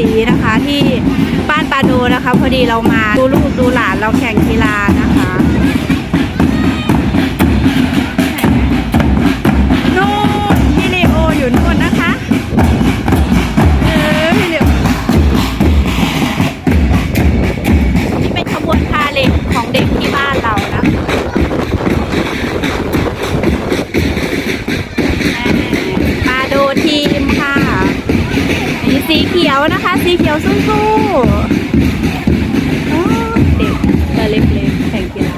สีนะคะที่บ้านปาโดนะคะ พอดีเรามาดูลูกดูหลานเราแข่งกีฬานะคะ ยวนะคะ สีเขียวสู้ๆเด็กตัวเล็กๆแข่งกีฬา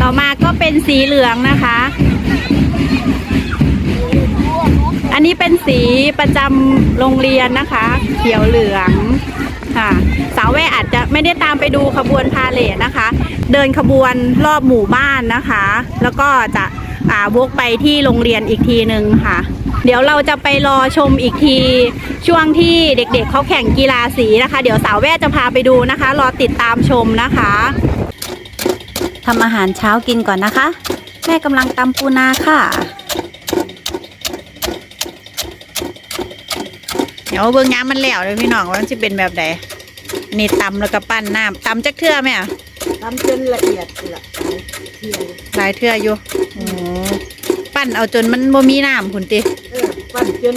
ต่อมาก็เป็นสีเหลืองนะคะ อันนี้เป็นสีประจำโรงเรียนนะคะ เขียวเหลืองค่ะสาวแว่อาจจะไม่ได้ตามไปดูขบวนพาเลทนะคะ เดินขบวนรอบหมู่บ้านนะคะ แล้วก็จะอ่าวกไปที่โรงเรียนอีกทีหนึ่งค่ะ เดี๋ยวเราจะไปรอชมอีกที ช่วงที่เด็กๆเขาแข่งกีฬาสีนะคะ เดี๋ยวสาวแว่จะพาไปดูนะคะ รอติดตามชมนะคะทำอาหารเช้ากินก่อนนะคะ แม่กำลังตำปูนาค่ะ เดี๋ยวเบิ่งย้ำมันแล้วเลยพี่น้องว่ามันจะเป็นแบบใดนี่ตำแล้วก็ปั้นน้ำตำจักเทื่อไหมอะทำจนละเอียดละเที่ยวหลายเทื่ออยู่โอ้ปั้นเอาจนมันบ่มีน้ำคุณติเออปั่นจน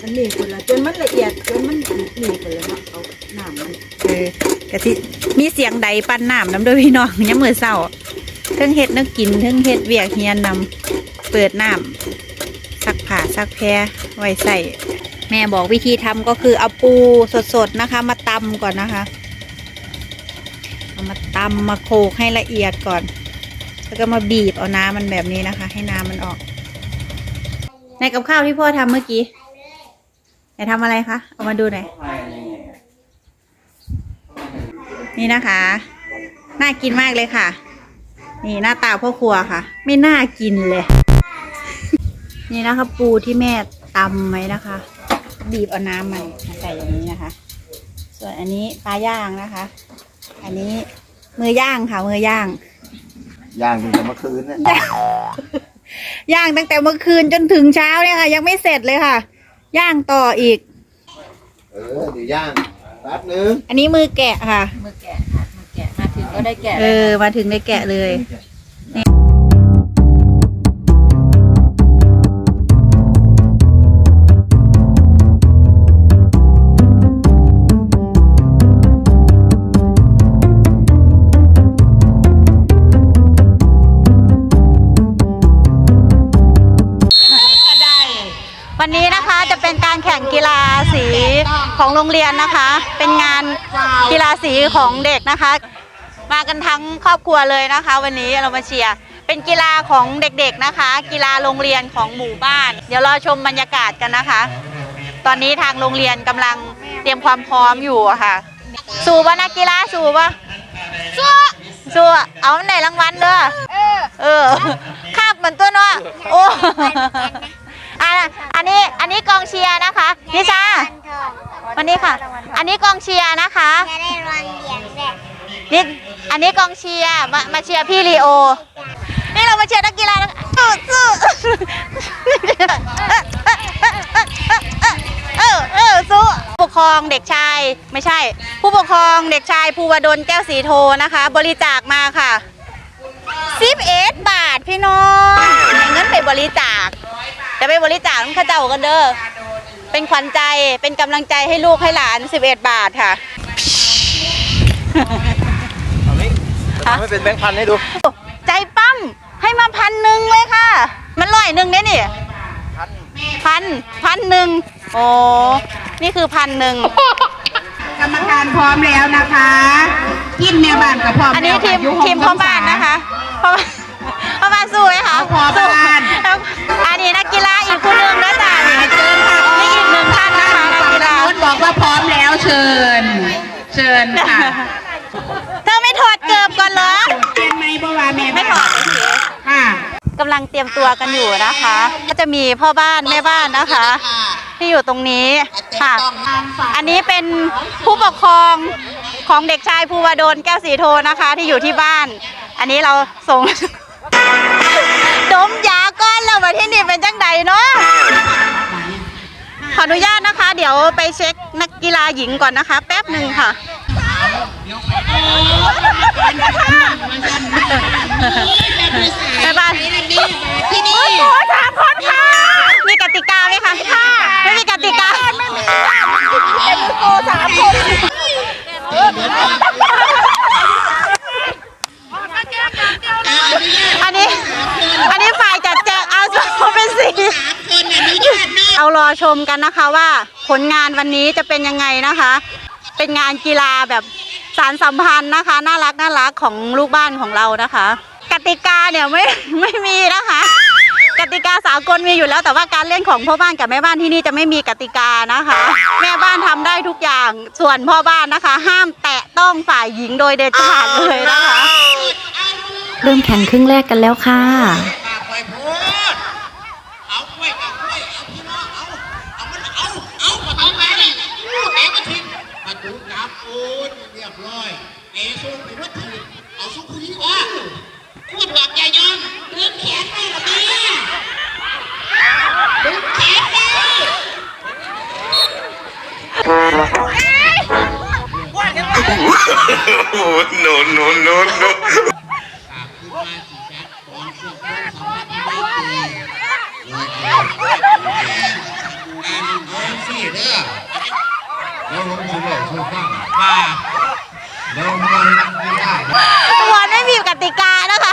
มันนี่คนละจนมันละเอียดจนมันนี่คนละเนาะเอาน้ำมันเออกะทิมีเสียงใดปั้นน้ำน้ำเด้วยพี่น้องย้ำมือเศร้าเทิงเฮ็ดนึกกินเทิงเฮ็ดเวียกเฮียนนำเปิดน้ำซักผ้าซักแพรไว้ใส่ แม่บอกวิธีทำก็คือเอาปูสดๆนะคะ มาตำก่อนนะคะเอามาตำมาโขลกให้ละเอียดก่อน แล้วก็มาบีบเอาน้ำมันแบบนี้นะคะ ให้น้ำมันออก ในกับข้าวที่พ่อทำเมื่อกี้ไหนทำอะไรคะเอามาดูหน่อยนี่นะคะ น่ากินมากเลยค่ะ นี่หน้าตาพ่อครัวค่ะ ไม่น่ากินเลย นี่นะคะปูที่แม่ตำไว้นะคะ บีบเอาน้ำมันมาใส่อย่างนี้นะคะ ส่วนอันนี้ปลาย่างนะคะ อันนี้มือย่างค่ะมือย่างย่างถึงแต่เมื่อคืนเนี่ยย่างตั้งแต่เมื่อคืนจนถึงเช้าเนี่ยค่ะ ยังไม่เสร็จเลยค่ะ ย่างต่ออีก เออเดี๋ยวย่างแป๊บนึงอันนี้มือแกะค่ะ มือแกะค่ะมือแกะมาถึงก็ได้แกะเออมาถึงได้แกะเลยวัน ของโรงเรียนนะคะ เป็นงานกีฬาสีของเด็กนะคะ มากันทั้งครอบครัวเลยนะคะ วันนี้เรามาเชียร์เป็นกีฬาของเด็กๆนะคะ กีฬาโรงเรียนของหมู่บ้าน เดี๋ยวรอชมบรรยากาศกันนะคะ ตอนนี้ทางโรงเรียนกำลังเตรียมความพร้อมอยู่อะค่ะ สู่ปะนักกีฬาสู่ปะสู้สู้เอาไหนรางวัลเด้อเออคาบเหมือนตัวเนาะโอ้ อะอันนี้อันนี้กองเชียร์นะคะนิชาวันนี้ค่ะ อันนี้กองเชียร์นะคะจะได้รางเหรียญแหละนี่อันนี้กองเชียร์มามาเชียร์พี่ลีโอ นี่เรามาเชียร์นักกีฬานะสู้สู้เออเออสู้ผู้ปกครองเด็กชายไม่ใช่ ผู้ปกครองเด็กชายภูวดลแก้วสีโทนะคะ บริจาคมาค่ะสิบเอ็ดบาทพี่น้องเอาเงินไปบริจาค จะไปบริจาคน้ำข้าเจ้ากันเด้อเป็นขวัญใจเป็นกำลังใจให้ลูกให้หลาน 11 บาทค่ะเอานี้ทำให้เป็นแบงค์พันให้ดู ใจปั้มให้มาพันหนึ่งเลยค่ะ มันร้อยหนึ่งเนี่ยนี่พันพันหนึ่งโอ้นี่คือพันหนึ่งกรรมการพร้อมแล้วนะคะกินแม่บ้านกับพร้อมอันนี้แล้วทีมค่ะยู่ห้งทีมพ่อบ้านนะคะพ่อบ้านพ่อบ้านสู้ไหมคะพ่อบ้าน บอกว่าพร้อมแล้วเชิญ เชิญค่ะเธอไม่ถอดเกือบก่อนเหรอเป็นไหมบ่ว่าแม่ไม่ถอดเฉยค่ะกำลังลังเตรียมตัวกันอยู่นะคะ ก็จะมีพ่อบ้านแม่บ้านนะคะ ที่อยู่ตรงนี้ค่ะ อันนี้เป็นผู้ปกครองของเด็กชายภูวดลแก้วสีโทนะคะ ที่อยู่ที่บ้าน อันนี้เราส่งดมยาก้อนแล้วมาที่นี่เป็นจังใดเนาะ ขออนุญาตนะคะ เดี๋ยวไปเช็คนักกีฬาหญิงก่อนนะคะ แป๊บหนึ่งค่ะบ๊ายบายที่นี่โอ้สามคนค่ะ มีกติกาไหมคะค่ะ ไม่มีกติกา ไม่มีเป็นโกสามคนอันนี้ อันนี้ฝ่ายจัดแจงเอาสองเป็นสี่เอารอช มกันนะคะว่าผลงานวันนี้จะเป็นยังไงนะคะ เป็นงานกีฬาแบบสารสัมพันธ์นะคะ น่ารักน่ารักของลูกบ้านของเรานะคะ กติกาเนี่ยไม่ไม่มีนะคะ กติกาสากลมีอยู่แล้ว แต่ว่าการเล่นของพ่อบ้านกับแม่บ้านที่นี่จะไม่มีกติกานะคะ แม่บ้านทำได้ทุกอย่างส่วนพ่อบ้านนะคะ ห้ามแตะต้องฝ่ายหญิงโดยเด็ดขาดเลยนะคะ เริ่มแข่งครึ่งแรกกันแล้วค่ะ ไปพูดเอากล้วยเอากล้วยเอาพี่น้องเอาเอามันเอาเอาประตูมาดิเอกทิ้งประตูกลับโอนเรียบร้ อยเอส่งไปวัดทีเอาสุขุยว่าพูดหวังใจยอมดึงแขนไปละเมียดึงแขนไป no, no, no, no. สี่เด้อแล้วผมจะบอกชูฟังว่าแล้วมันไม่ได้ วันไม่มีกติกานะคะ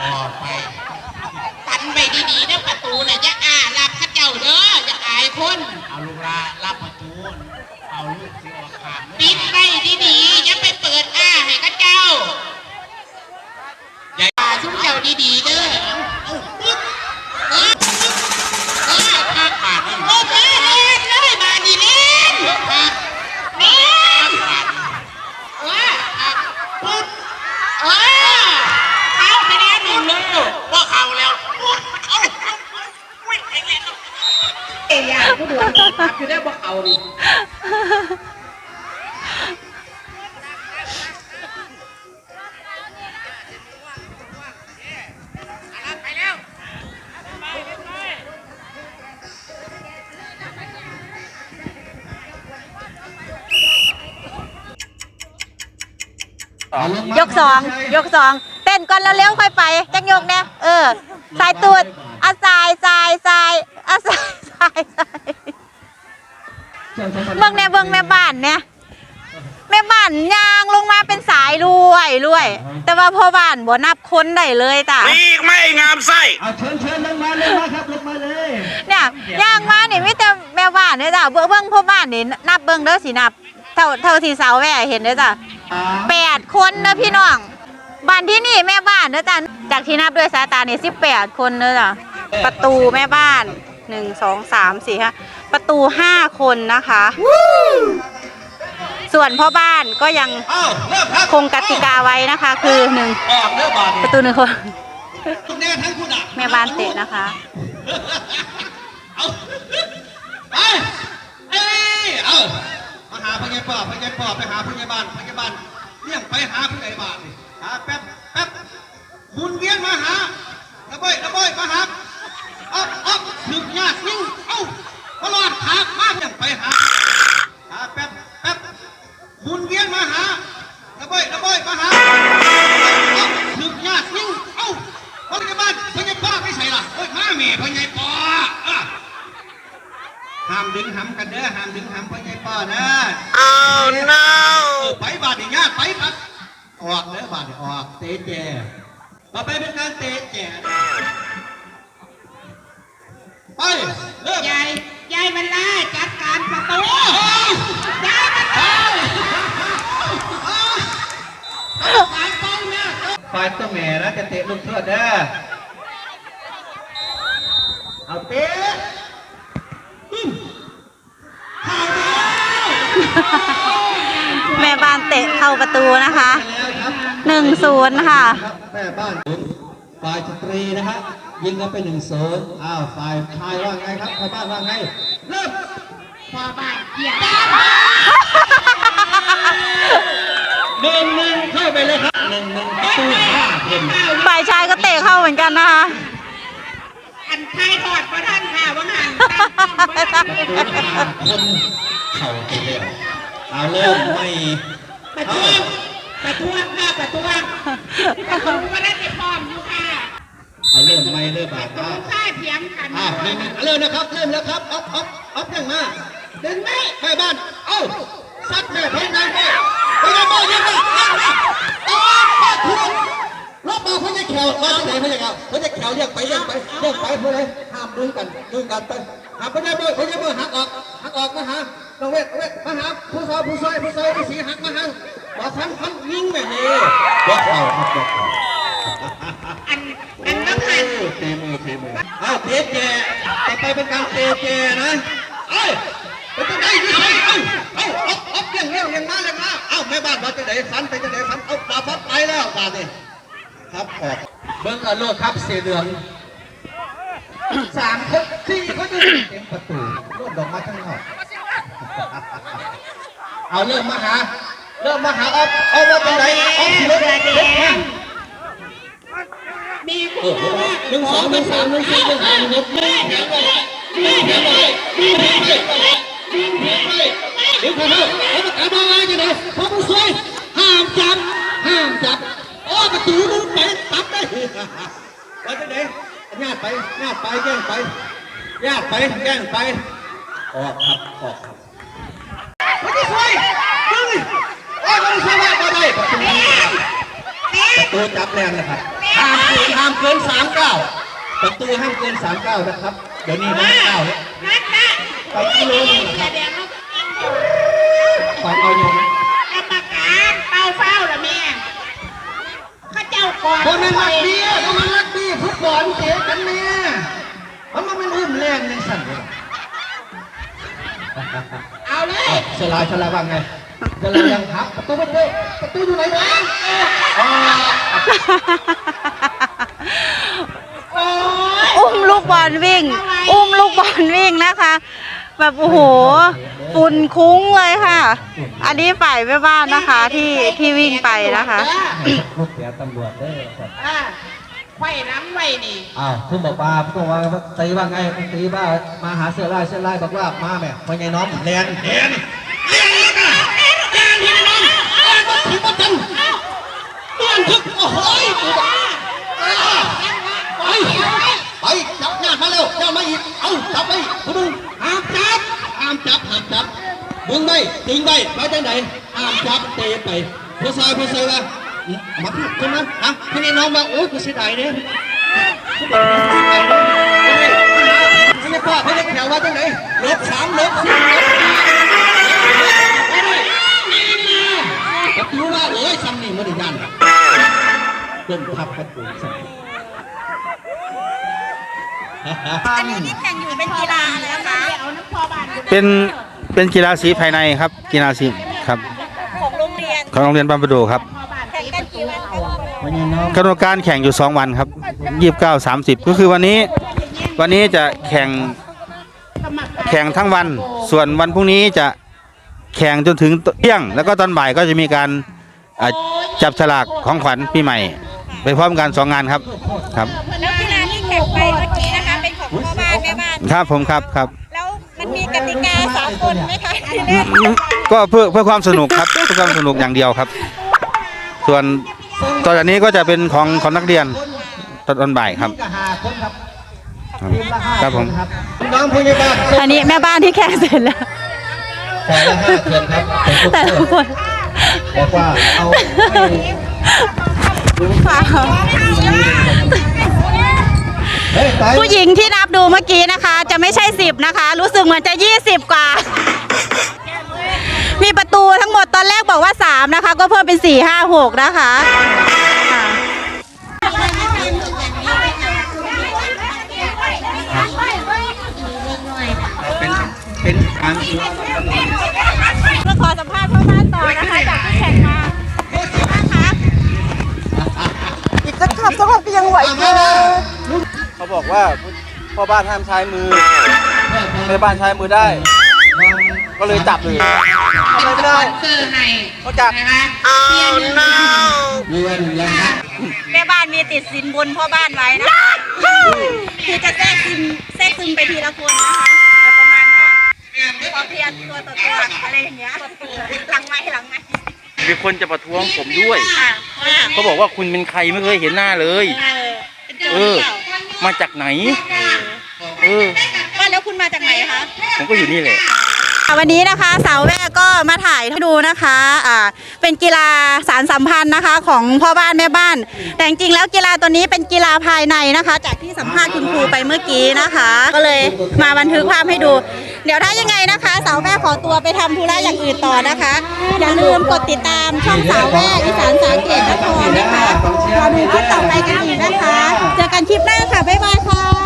ออกไปกันไปดีๆนะประตูน่ะอย่าอ่ารับข้าเจ้าเด้ออย่าอายคน เอาลูกลารับประตู เอาลูกที่ออกขางปิดไปดีๆอย่าไปเปิดอ้าให้ข้าเจ้า อย่าอ่าทุกเจ้าดีๆเด้อเอาปึ๊บเออเออพักบาทนี่โอ้แม่เล่นเลยบาทนี่เล่นพักเล่นบาทนี่เออพักปึ๊บเออ เข้าคะแนนหนึ่งเลยว่าเข้าแล้วเอาเอาวิ่งไปแล้ว เอ้ยาผู้ดวงพักอยู่ได้บ่เอาดิยกสองยกสองเต้นก่อนแล้วเร็วค่อยไป จังยกเนี่ยเออ สายตูดอาสายสายสายอาสาย เบิ่งแน่เบิ่งแม่บ้านเนี่ยแม่บ้านยางลงมาเป็นสายรวยรวย แต่ว่าพ่อบ้านบ่นับคนได้เลยจ้ะอีกไม่งามไส้เอาเชิญเชิญลงมาเลยมาครับลงมาเลยเนี่ยย่างมานี่มีแต่แม่บ้านเนี่ยจ้ะเบิ่งเบิ่งพ่อบ้านนี่นับเบิ่งเด้อสินับ เท่าเท่าที่สาวแหว่เห็นเด้อจ้ะแปดคนนะพี่น้องบ้านที่นี่แม่บ้านเด้อจ้ะจากที่นับด้วยสายตานี่สิบแปดคนเด้อจ้ะประตูแม่บ้าน หนึ่งสองสามสี่ห้าประตูห้าคนนะคะ ส่วนพ่อบ้านก็ยังเอาเริ่มครับคงกติกาไว้นะคะ คือหนึ่งออกเริ่มบาดประตูหนึ่งคนคุณแน่ทั้งคุณอะแม่บ้านเตะนะคะเอาไปเอ้ยเอามาหาพญายปอบพญายปอบไปหาพญายบ้านพญายบ้านเรียกไปหาพญายบ้าน เตะแจต่อไปเป็นการเตะแจไปเริ่ม ยายยายมันล่าจัดการประตูยายมันล่าฝ่ายตัวแม่นะจะเตะลูกโทษเด้อเอาเตะแม่บ้านเตะเข้าประตูนะคะ หนึ่งศูนย์ค่ะ แม่บ้านฝ่ายสตรีนะฮะยิงกันไปหนึ่งศูนย์อ้าวฝ่ายชายว่าไงครับชาวบ้านว่าไงเริ่มพอบ้านเกียรหนึ่งหนึ่งเข้าไปเลยครับหนึ่งหนึ่งประตูห้าคนฝ่ายชายก็เตะเข้าเหมือนกันนะคะอันไทยทอดประท่านค่ะว่างหันตั้งประท่านห้าคนเข้าไปแล้วเอาเริ่มไม่ประท้วง ประท้วงค่ะประท้วงประท้วงก็ได้ไปพร้อมอยู่ค่ะเอาเริ่มไม่เริ่มบาดตรอ้างค่าเถียงกันอ้าวหนึ่งหนึ่งเริ่มนะครับ เริ่มแล้วครับอ๊อฟอ๊อฟอ๊อฟยังมาดึงไหมแม่บ้าน เอ้าซัดแม่พ้นนางแม่ไปยังบ้านยังมายังมาเอาประท้วงรอบมาเขาจะแขวมาที่ไหนเขาจะแขวเขาจะแขวเรียกไปเรียกไปเรียกไปเพื่ออะไรห้ามดึงกันดึงกันไปหาพญาเบอร์พญาเบอร์หักออกหักออกมาหาเราเวทเวทมาหาผู้สาวผู้ซอยผู้ซอยผู้สีหักมาหา บ่ทันทันยิ่งแม่เฮ้ยยกเขาครับยกเข่าอันอันต้องหันเตะมือเตะมืออ้าวเตะแจต่อไปเป็นการเตะแจนะเอ้ยเป็นจังไดยี่สิเอ้ยเอ้ยอ๊อบอ๊อบยังเร็วยังมาเลยมาเอ้าแม่บ้านมาจังไดสันไปจังไดสันเอาปลาพัดไปแล้วปลาเนี่ยครับออกเบิ้งอโลครับเสียเหลืองสามคนสี่คนอยู่เต็มประตูรถดอกมาข้างนอกเอาเริ่มมาหา เริ่มมาหาเอาเอามาจากไหนเอาขี่รถรถแข่งมีเออหนึ่งสองหนึ่งสามหนึ่งสี่หนึ่งห้าหนึ่งหกหนึ่งแถมไปหนึ่งแถมไปหนึ่งแถมไปหนึ่งแถมไปหนึ่งแถมไปเอาประกาศมาไงกันเลยพอผู้สวยห้ามจับห้ามจับโอ้ประตูมึงไปตับได้ไปจังไหนญาติไปญาติไปแย่งไปญาติไปแย่งไปออกครับออกครับพอผู้สวย ดึงโอ้ยพอผู้สวยว่าบ่ได้ประตูประตูจับแรงนะครับห้ามเกินห้ามเกินสามเก้าประตูห้ามเกินสามเก้านะครับ เดี๋ยวนี้มันเก้าแล้วนัดนะไปกิโลนึงนะคแสรับดงว่าฝากเอาโยมกรรมการเป่าเฝ้าละแม่ข้าเจ้าก่อนคนมันรักดีคนมันรักดีฟุตบอลเตะกันเนี่ยมันมันเป็นรุ่นแรงในสั่นเลย เอาเลยสลายสลายว่าไงสลายยังครับประตูประตูประตูอยู่ไหนวะอุ้มลูกบอลวิ่ง อุ้มลูกบอลวิ่งนะคะ แบบโอ้โหฝุ่นคุ้งเลยค่ะ อันนี้ฝ่ายแม่บ้านนะคะที่ที่วิ่งไปนะคะลูกเสียตำรวจได้ ไขว้น้ำไว้นี่อ้าวคุณบอกว่าคุณบอกว่าตีว่าไงคุณตีว่ามาหาเสื้อลายเสื้อลายบอกว่ามาแม่พ่อใหญ่น้องแลนแลนแลนแล้วกันแลนที่น้องแลนก็ถีบมาจันแลนทึกโอ้โหกูบอกไปไปจับงานมาเร็วงานมาอีกเอาจับไปคุณดูห้ามจับห้ามจับห้ามจับดึงไปดึงไปไปจังไหนห้ามจับเตะไปผู้ชายผู้ชายว่า มาพูดคนนั้นฮะพ่อใหญ่น้องว่าโอ้ยกูเสียดายเนี่ยไม่ได้พ่อเขาจะแถวว่าจังไหนลบสามลบสี่ลบประตูว่าเอ้ยซ้ำนี่ไม่ได้ยันต้นพับประตูซ้ำอันนี้ที่แข่งอยู่เป็นกีฬาแล้วนะเอาน้ำพอบานเป็นเป็นกีฬาสีภายในครับ กีฬาสีครับ ของโรงเรียนของโรงเรียนบางประดูครับ กำหนดการแข่งอยู่ 2 วันครับ 29 30 ก็คือวันนี้วันนี้จะแข่งแข่งทั้งวัน ส่วนวันพรุ่งนี้จะแข่งจนถึงเที่ยง แล้วก็ตอนบ่ายก็จะมีการอ่าจับฉลากของขวัญปีใหม่ ไปพร้อมกันสองงานครับครับแล้วกีฬาที่แข่งไปเมื่อกี้นะคะเป็นของพ่อบ้านแม่บ้านครับผมครับครับแล้วมันมีกติกาสากลไหมคะที่เล่นก็เพื่อเพื่อความสนุกครับเพื่อความสนุกอย่างเดียวครับ ส่วน ต่อนนี้ก็จะเป็นของของนักเรียนตอนบ่ายครับ ครับผมน้องพยาบาลอันนี้แม่บ้านที่แข่งเสร็จแล้วแต่ละห้าเดือนครับแต่ละคนบอกว่าเอาเฮ้ยตายผู้หญิงที่นับดูเมื่อกี้นะคะ จะไม่ใช่สิบนะคะ รู้สึกเหมือนจะยี่สิบกว่า อนแรกบอกว่าสามนะคะ ก็เพิ่มเป็นสี่ห้าหกนะคะค่ะเป็นเป็นการพวกขอสัมภาษณ์พ่อบ้านต่อนะคะจากที่แข่งมานะคะอีกสักขับสักขับก็ยังไหวเธอเขาบอกว่าพ่อบ้านห้ามใช้มือแม่บ้านใช้มือได้ ก็เลยจับเลย ทำไมไม่ได้เซอร์ให้เขาจับนะคะเพียงหนึ่งเดียวแม่บ้านมีติดสินบนพ่อบ้านไว้นะคะคือจะแทรกซึมแทรกซึมไปทีละคนนะคะแบบประมาณว่าพอเพียรตัวต่อตัวอะไรอย่างเงี้ยหลังไม้หลังไม้มีคนจะประท้วงผมด้วยค่ะว่าเขาบอกว่าคุณเป็นใครไม่เคยเห็นหน้าเลย เออเป็นโจรเอหรืออเปล่ามาจากไหน เออว่าแล้วคุณมาจากไหนคะผมก็อยู่นี่แหละ วันนี้นะคะสาวแม่ก็มาถ่ายให้ดูนะคะอ่าเป็นกีฬาสารสัมพันธ์นะคะ ของพ่อบ้านแม่บ้าน แต่จริงๆแล้วกีฬาตัวนี้เป็นกีฬาภายในนะคะ จากที่สัมภาษณ์คุณครูไปเมื่อกี้นะคะ ก็เลยมาบันทึกภาพให้ดู เดี๋ยวถ้ายังไงนะคะสาวแม่ขอตัวไปทำธุระอย่างอื่นต่อนะคะ อย่าลืมกดติดตามช่องสาวแม่อีสานสาเกตนครนะคะรอดูคลิปต่อไปกันอีกนะคะ เจอกันคลิปหน้าค่ะบ๊ายบายค่ะ